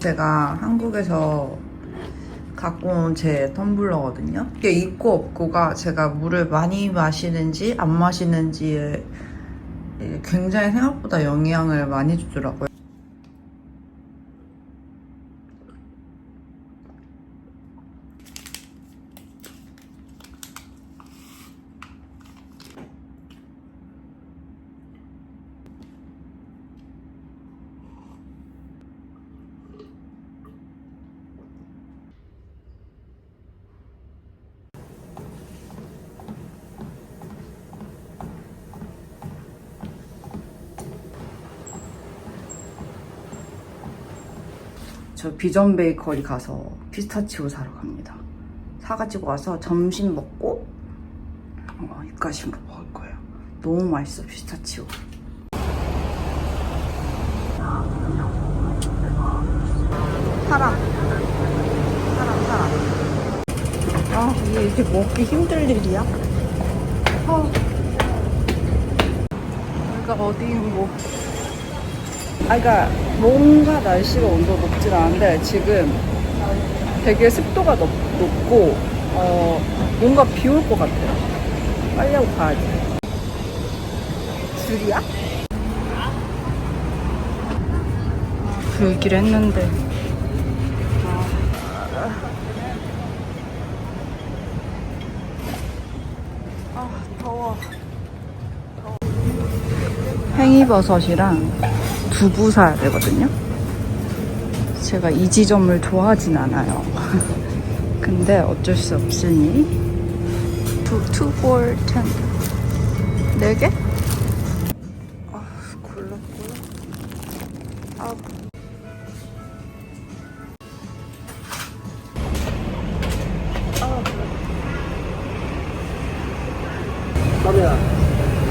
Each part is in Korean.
제가 한국에서 갖고 온 제 텀블러거든요. 이게 있고 없고가 제가 물을 많이 마시는지 안 마시는지에 굉장히 생각보다 영향을 많이 주더라고요. 저 비전 베이커리 가서 피스타치오 사러 갑니다. 사가지고 와서 점심 먹고 어, 입가심으로 먹을 거예요. 너무 맛있어 피스타치오. 사람. 사람 사람. 아 이게 이렇게 먹기 힘들 일이야? 아. 여기가 어디인 뭐. 아, 그러니까 뭔가 날씨가 온도 높진 않은데 지금 되게 습도가 높, 높고 어 뭔가 비 올 것 같아요. 빨리 하고 가야지. 줄이야? 그 얘기를 했는데. 아, 더워. 팽이버섯이랑 두부 사야 되거든요. 제가 이 지점을 좋아하진 않아요. 근데 어쩔 수 없으니 투, 투, 폴, 텐. 네 개? 아, 골라. 아.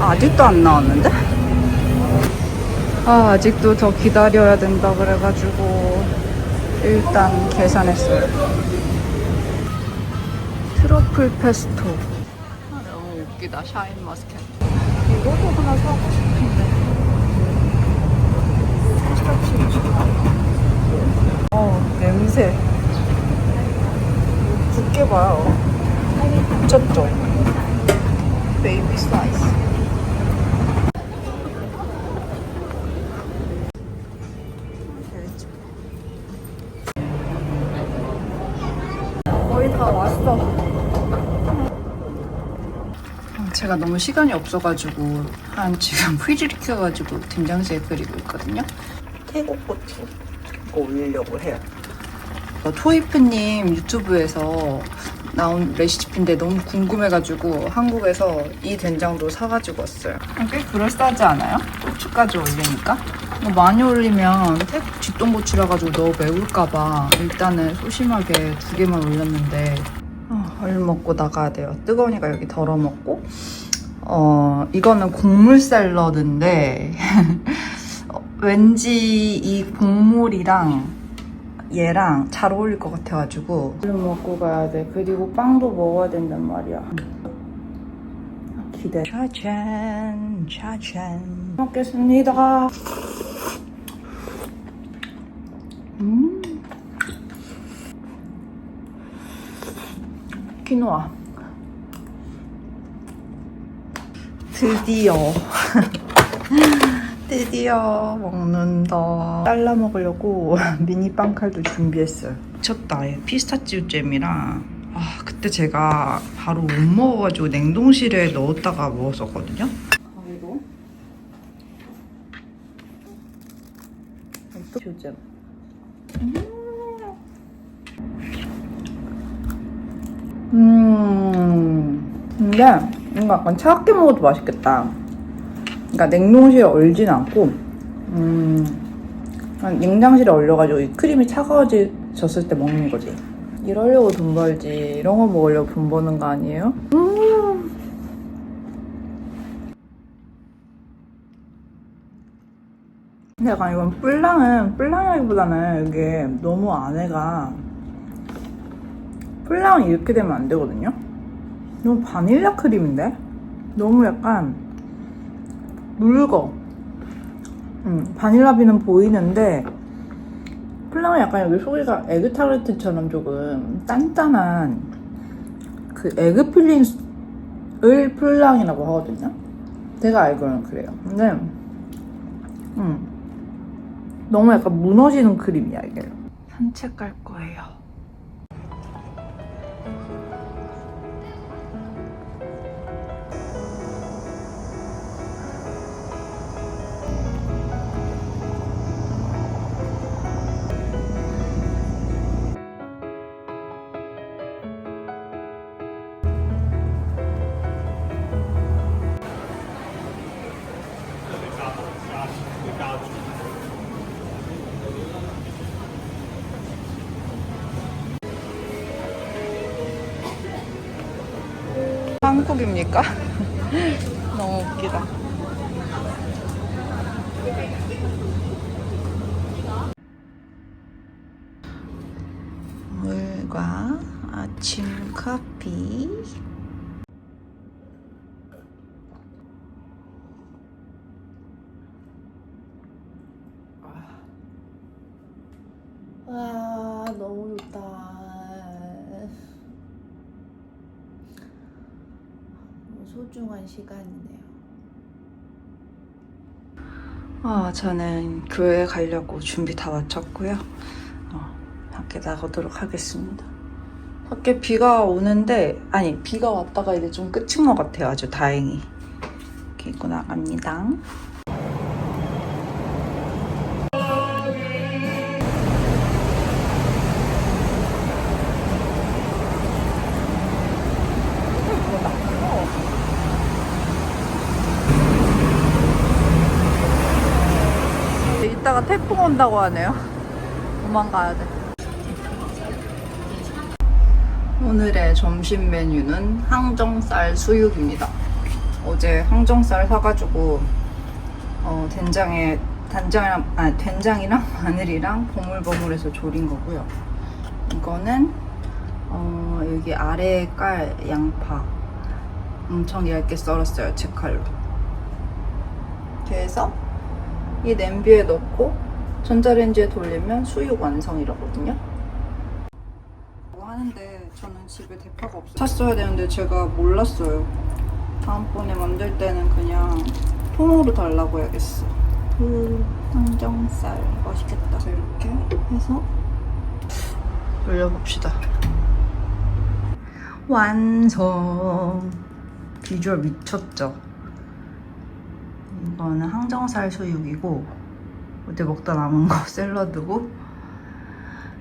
아, 아직도 안 나왔는데? 아, 아직도 더 기다려야 된다 그래가지고 일단 계산했어요. 트러플 페스토. 아, 너무 웃기다. 샤인 머스켓. 이것도 하나 사고 싶은데. 어, 냄새. 굵게 봐요. 미쳤죠? 베이비 사이즈. 거의 다 왔어. 제가 너무 시간이 없어가지고 한 지금 프리즈리 켜가지고 된장찌개 끓이고 있거든요. 태국 고추 이거 올리려고 해요. 어, 토이프님 유튜브에서 나온 레시피인데 너무 궁금해가지고 한국에서 이 된장도 사가지고 왔어요. 꽤 그럴싸하지 않아요? 고추까지 올리니까? 이거 많이 올리면 태국 쥐똥고추라 가지고 너무 매울까봐 일단은 소심하게 두 개만 올렸는데 어, 얼른 먹고 나가야 돼요. 뜨거우니까 여기 덜어 먹고 어 이거는 곡물 샐러드인데 어, 왠지 이 곡물이랑 얘랑 잘 어울릴 것 같아가지고 얼른 먹고 가야 돼. 그리고 빵도 먹어야 된단 말이야. 기대. 짜잔, 짜잔. 먹겠습니다. 음. 키노아. 드디어. 드디어 먹는다. 잘라 먹으려고 미니 빵칼도 준비했어요. 미쳤다. 얘 피스타치오 잼이랑 아 그때 제가 바로 못 먹어가지고 냉동실에 넣었다가 먹었었거든요. 가위로 피스타치오 잼. 음. 근데 뭔가 약간 차갑게 먹어도 맛있겠다. 그러니까 냉동실에 얼진 않고 음, 한 냉장실에 얼려가지고 이 크림이 차가워졌을 때 먹는 거지. 이러려고 돈 벌지 이런 거 먹으려고 돈 버는 거 아니에요? 음. 근데 약간 이건 뿔랑은 뿔랑이라기보다는 이게 너무 안에가 뿔랑은 이렇게 되면 안 되거든요? 너무 바닐라 크림인데? 너무 약간 묽어. 음, 바닐라비는 보이는데 플랑은 약간 여기 소리가 에그타르트처럼 조금 단단한 그 에그 필링을 플랑이라고 하거든요. 제가 알기로는 그래요. 근데 음 너무 약간 무너지는 크림이야 이게. 산책 갈 거예요. 한국입니까? 너무 웃기다. 물과 아침 커피. 와, 너무 좋다. 소중한 시간이네요. 아, 저는 교회 가려고 준비 다 마쳤고요. 어, 밖에 나가도록 하겠습니다. 밖에 비가 오는데, 아니, 비가 왔다가 이제 좀 끝인 것 같아요. 아주 다행히. 이렇게 입고 나갑니다. 온다고 하네요. 도망가야 돼. 오늘의 점심 메뉴는 항정살 수육입니다. 어제 항정살 사가지고 어, 된장에 단장이랑 아 된장이랑 마늘이랑 버물버물해서 졸인 거고요. 이거는 어, 여기 아래에 깔 양파 엄청 얇게 썰었어요 제 칼로. 그래서 이 냄비에 넣고 전자레인지에 돌리면 수육 완성이라거든요. 뭐 하는데 저는 집에 대파가 없어요. 샀어야 되는데 제가 몰랐어요. 다음번에 만들 때는 그냥 통으로 달라고 해야겠어. 그 항정살 맛있겠다. 이렇게 해서 돌려봅시다. 완성. 비주얼 미쳤죠? 이거는 항정살 수육이고 어제 먹다 남은 거 샐러드고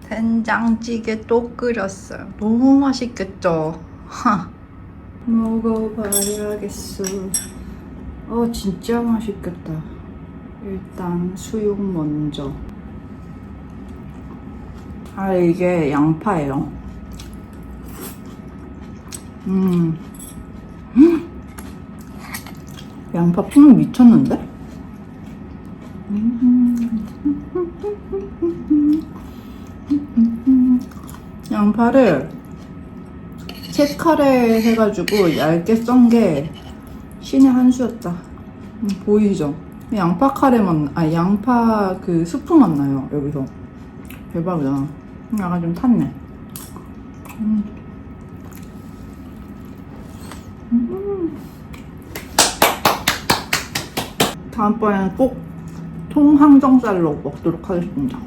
된장찌개 또 끓였어요. 너무 맛있겠죠? 하. 먹어봐야겠어. 어 진짜 맛있겠다. 일단 수육 먼저. 아 이게 양파예요. 음. 음. 양파 풍 미쳤는데? 양파를 세 칼에 해가지고 얇게 썬 게 신의 한 수였다. 음, 보이죠? 양파 카레 맛, 아 양파 그 스프 맛 나요 여기서 대박이다. 음, 약간 좀 탔네. 음. 다음번에는 꼭 통항정살로 먹도록 하겠습니다.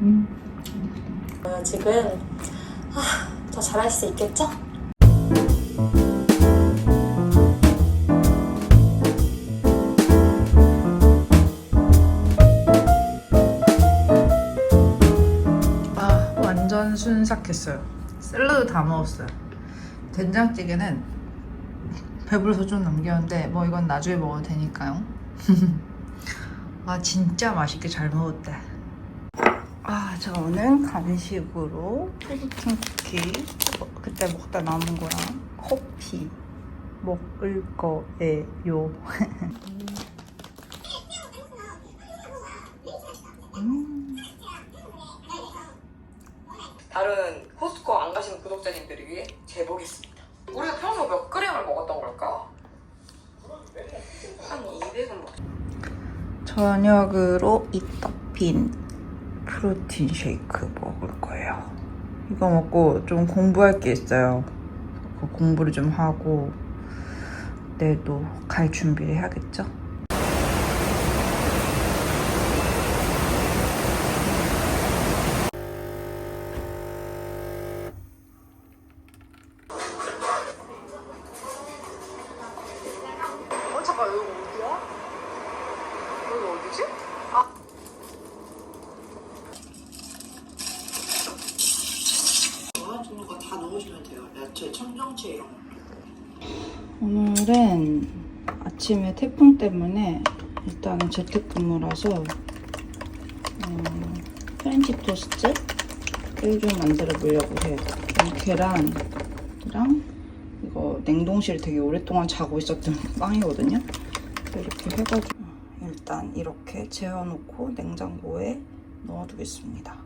음. 어, 지금 아, 더 잘할 수 있겠죠? 아 완전 순삭했어요. 샐러드 다 먹었어요. 된장찌개는 배불러서 좀 남겼는데 뭐 이건 나중에 먹어도 되니까요. 아 진짜 맛있게 잘 먹었다. 아 저는 간식으로 프로틴 쿠키 어, 그때 먹다 남은 거랑 커피 먹을 거예요. 다른 코스코 안 가시는 구독자님 저녁으로 이떡빈 프로틴 쉐이크 먹을 거예요. 이거 먹고 좀 공부할 게 있어요. 그 공부를 좀 하고 내일도 갈 준비를 해야겠죠? 오늘은 아침에 태풍 때문에 일단은 재택근무라서 음, 프렌치 토스트를 좀 만들어 보려고 해요. 이 계란이랑 이거 냉동실에 되게 오랫동안 자고 있었던 빵이거든요. 이렇게 해가지고 일단 이렇게 재워놓고 냉장고에 넣어두겠습니다.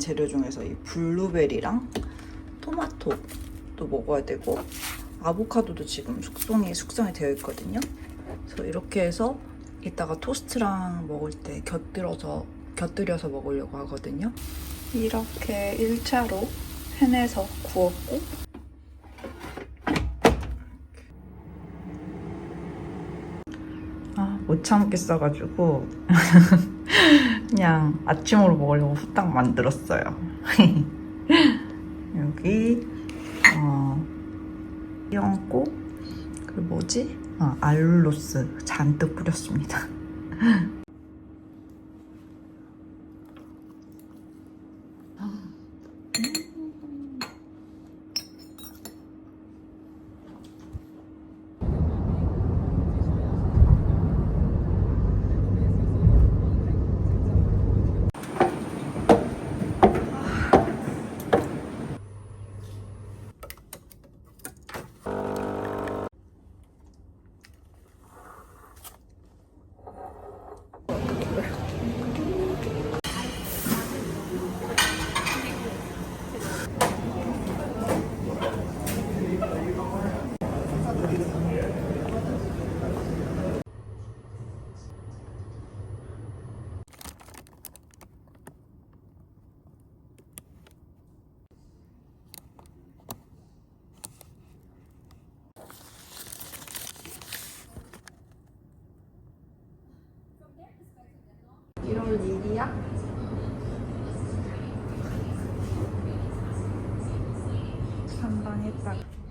재료 중에서 이 블루베리랑 토마토도 먹어야 되고 아보카도도 지금 숙성이 숙성이 되어 있거든요. 그래서 이렇게 해서 이따가 토스트랑 먹을 때 곁들여서 곁들여서 먹으려고 하거든요. 이렇게 1차로 팬에서 구웠고 아, 못 참겠어가지고 그냥 아침으로 먹으려고 후딱 만들었어요. 여기 어, 띄얹고 그 뭐지? 아, 알룰로스 잔뜩 뿌렸습니다.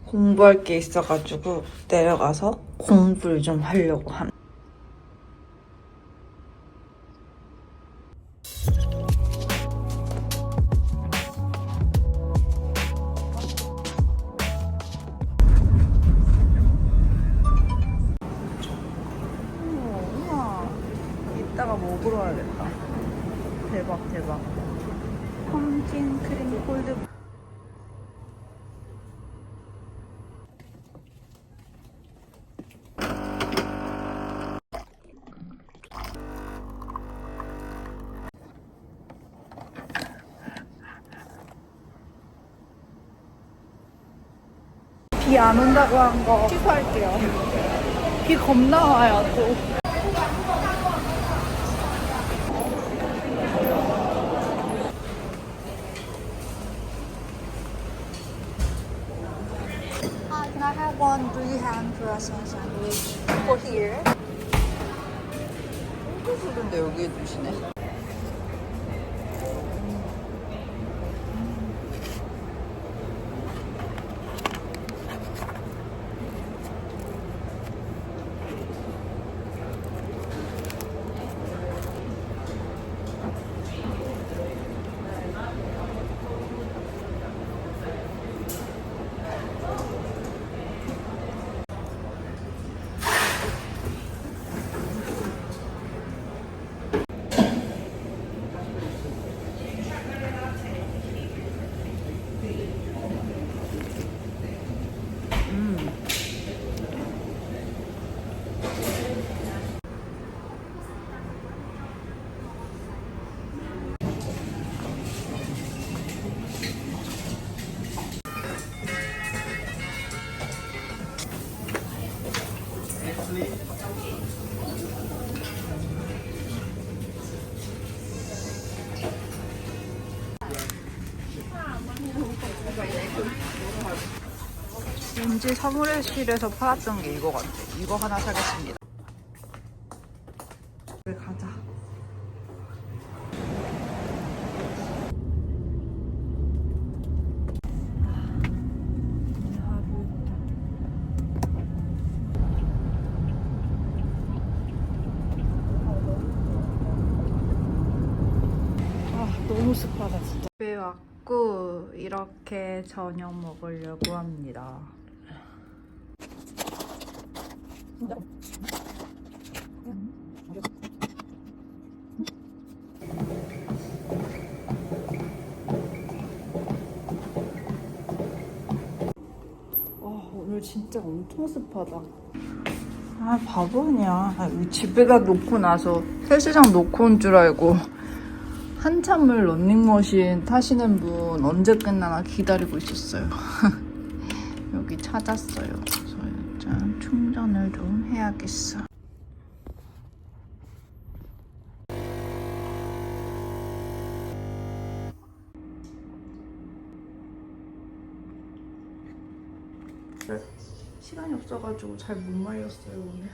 공부할 게 있어가지고 내려가서 공부를 좀 하려고 합니다. 먹으러 와야겠다. 대박 대박. 펌킨 크림 콜드 비 안 온다고 한 거 취소할게요. 비 겁나 와요, 또. Croissant sandwich for here? 소스인데 여기에 주시네. 왠지 사무실에서 팔았던 게 이거 같아. 이거 하나 사겠습니다. 집에 가자. 아, 너무 습하다 진짜. 집에 왔고 이렇게 저녁 먹으려고 합니다. 와 오늘 진짜 엄청 습하다. 아 바보 아니야. 아, 집에다 놓고 나서 헬스장 놓고 온 줄 알고 한참을 런닝머신 타시는 분 언제 끝나나 기다리고 있었어요. 여기 찾았어요. 그래서 일단 충전을 좀 해야겠어. 시간이 없어가지고 잘 못 말렸어요 오늘.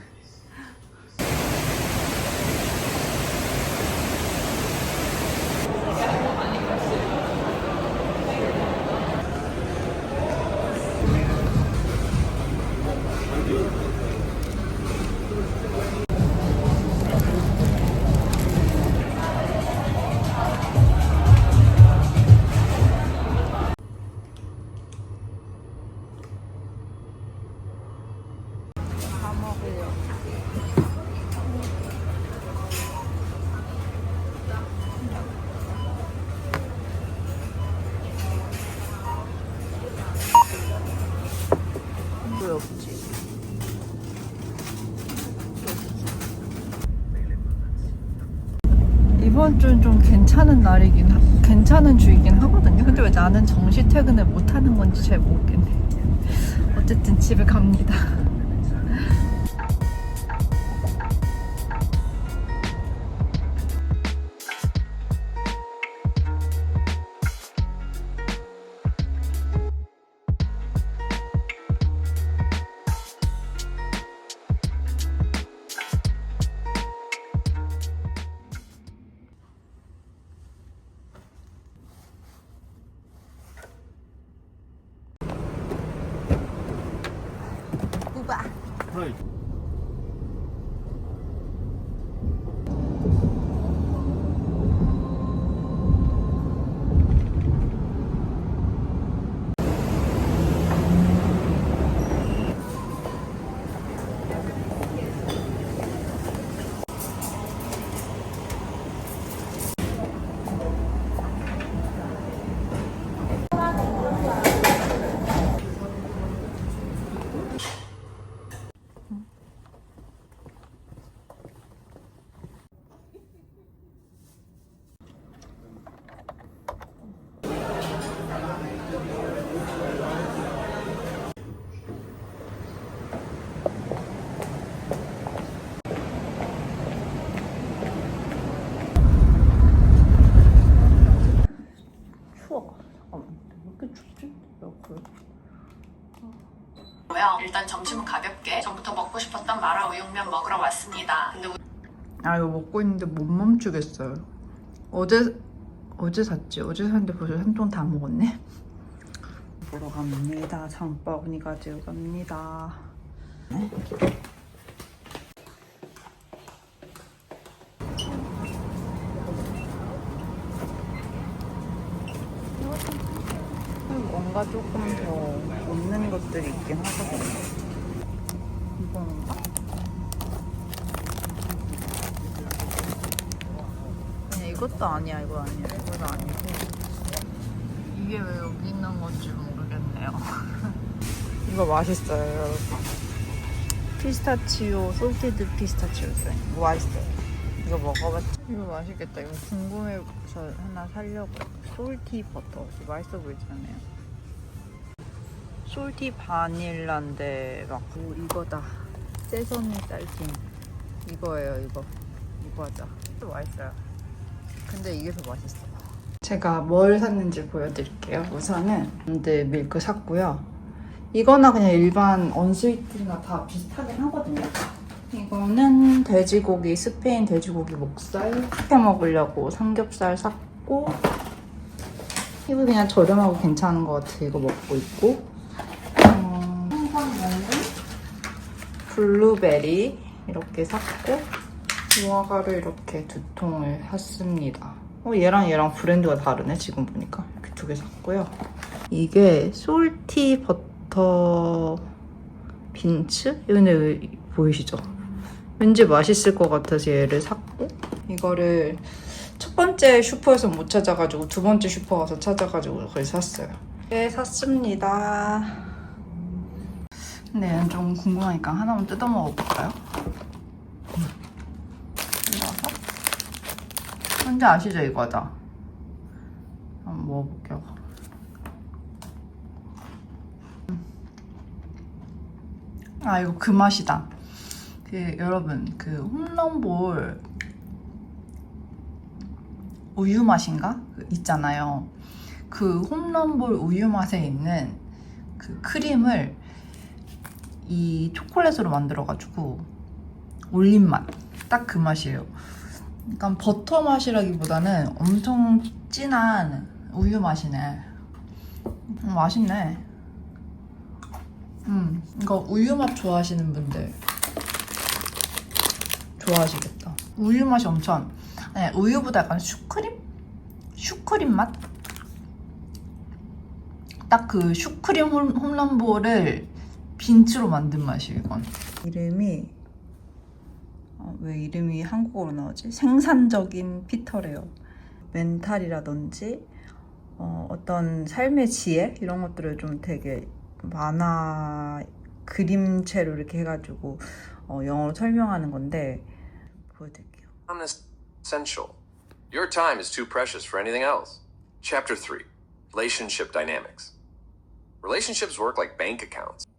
이번 주는 좀 괜찮은 날이긴 하, 괜찮은 주이긴 하거든요. 근데 왜 나는 정시 퇴근을 못 하는 건지 잘 모르겠네. 어쨌든 집에 갑니다. 고요. 일단 점심은 가볍게 전부터 먹고 싶었던 마라 우육면 먹으러 왔습니다. 근데 아 이거 먹고 있는데 못 멈추겠어요. 어제 어제 샀지. 어제 샀는데 벌써 한 통 다 먹었네. 보러 갑니다. 장바구니 가지고 갑니다. 네? 뭔가 조금 더 없는 것들이 있긴 하거든요. 이건가? 아니 이것도 아니야 이거 아니야 이건 아니고 이게 왜 여기 있는 건지 모르겠네요. 이거 맛있어요 여러분. 피스타치오 솔티드 피스타치오였어요 이거 맛있어요. 이거 먹어봤죠? 이거 맛있겠다. 이거 궁금해서 하나 살려고요 솔티 버터. 이거 맛있어 보이잖아요 솔티 바닐라인데 막 오, 이거다 세서미 딸기 이거예요 이거 이거 하자 맛있어요 근데 이게 더 맛있어 제가 뭘 샀는지 보여드릴게요. 우선은 밴드 밀크 샀고요. 이거나 그냥 일반 언스위트나 다 비슷하긴 하거든요. 이거는 돼지고기, 스페인 돼지고기 목살 해 먹으려고 삼겹살 샀고 이거 그냥 저렴하고 괜찮은 것 같아. 이거 먹고 있고 어, 항상 먹는 블루베리 이렇게 샀고 무화과를 이렇게 두 통을 샀습니다. 어, 얘랑 얘랑 브랜드가 다르네 지금 보니까 이렇게 두 개 샀고요. 이게 솔티 버터 빈츠? 이거 보이시죠? 왠지 맛있을 것 같아서 얘를 샀고 이거를 첫 번째 슈퍼에서 못 찾아가지고 두 번째 슈퍼 가서 찾아가지고 그걸 샀어요. 네 샀습니다. 근데 얘는 좀 궁금하니까 하나만 뜯어 먹어볼까요? 이거서 뭔지 아시죠 이거죠? 한번 먹어볼게요. 아 이거 그 맛이다. 그 여러분 그 홈런볼 우유 맛인가 그 있잖아요. 그 홈런볼 우유 맛에 있는 그 크림을 이 초콜릿으로 만들어가지고 올린 맛. 딱 그 맛이에요. 약간 버터 맛이라기보다는 엄청 진한 우유 맛이네. 음, 맛있네. 음, 이거 우유 맛 좋아하시는 분들 좋아하시겠다. 우유 맛이 엄청, 네, 우유보다 약간 슈크림? 슈크림 맛? 딱 그 슈크림 홈- 홈런볼을 빈츠로 만든 맛이에요, 이건. 이름이 어, 왜 이름이 한국어로 나오지? 생산적인 피터래요. 멘탈이라든지 어, 어떤 삶의 지혜 이런 것들을 좀 되게 만화 그림체로 이렇게 해가지고 어, 영어로 설명하는 건데 보여드릴게요. essential. Your time is too precious for anything else. Chapter 3 Relationship Dynamics. Relationships work like bank accounts.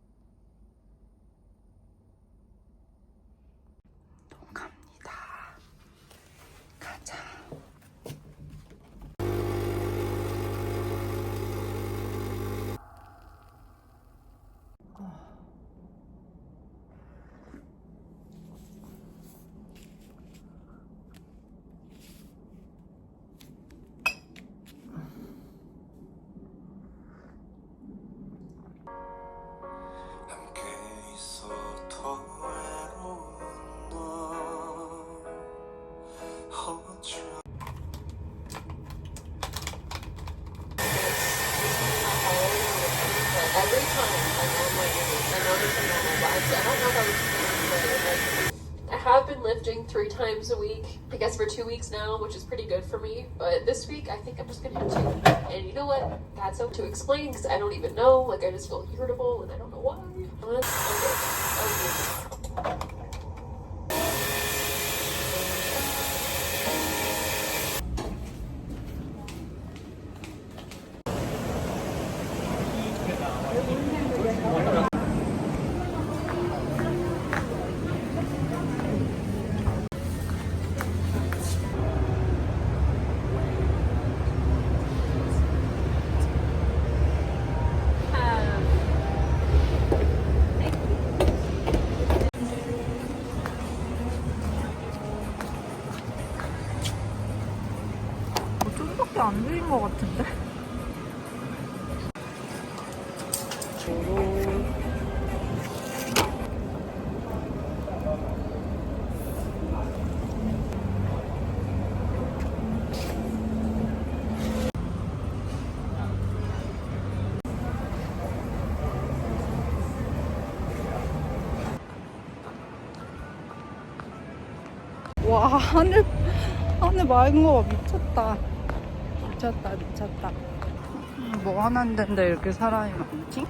Every time I'm on my I is normal, I, don't know if I have been lifting three times a week, I guess for two weeks now, which is pretty good for me. But this week, I think I'm just gonna hit two. And you know what? That's up to explain because I don't even know. Like, I just feel irritable and I don't know why. I'm good. I'm 하늘 하늘 맑은 거 봐. 미쳤다 미쳤다 미쳤다 뭐 하는데 이렇게 사람이 많지?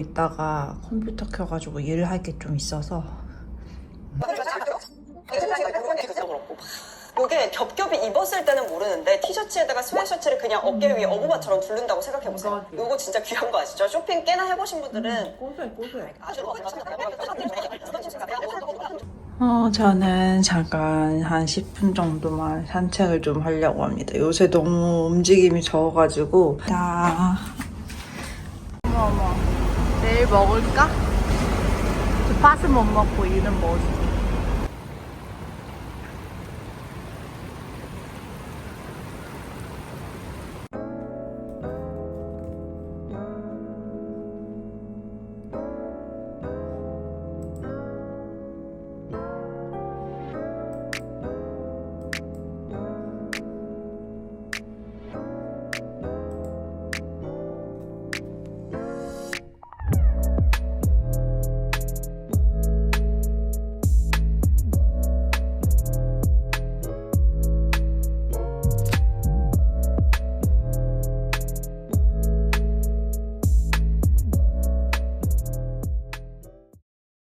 있다가 컴퓨터 켜가지고 일을 할 게 좀 있어서 이게 겹겹이 입었을 때는 모르는데 티셔츠에다가 스웨셔츠를 그냥 어깨 위에 어부바처럼 두른다고 생각해보세요. 이거 진짜 귀한 거 아시죠? 쇼핑 꽤나 해보신 분들은 고소해 고소해. 아주 어, 저는 잠깐 한 10분 정도만 산책을 좀 하려고 합니다. 요새 너무 움직임이 적어가지고. 자. 내일 먹을까? 저 팥은 못 먹고 이는 뭐지?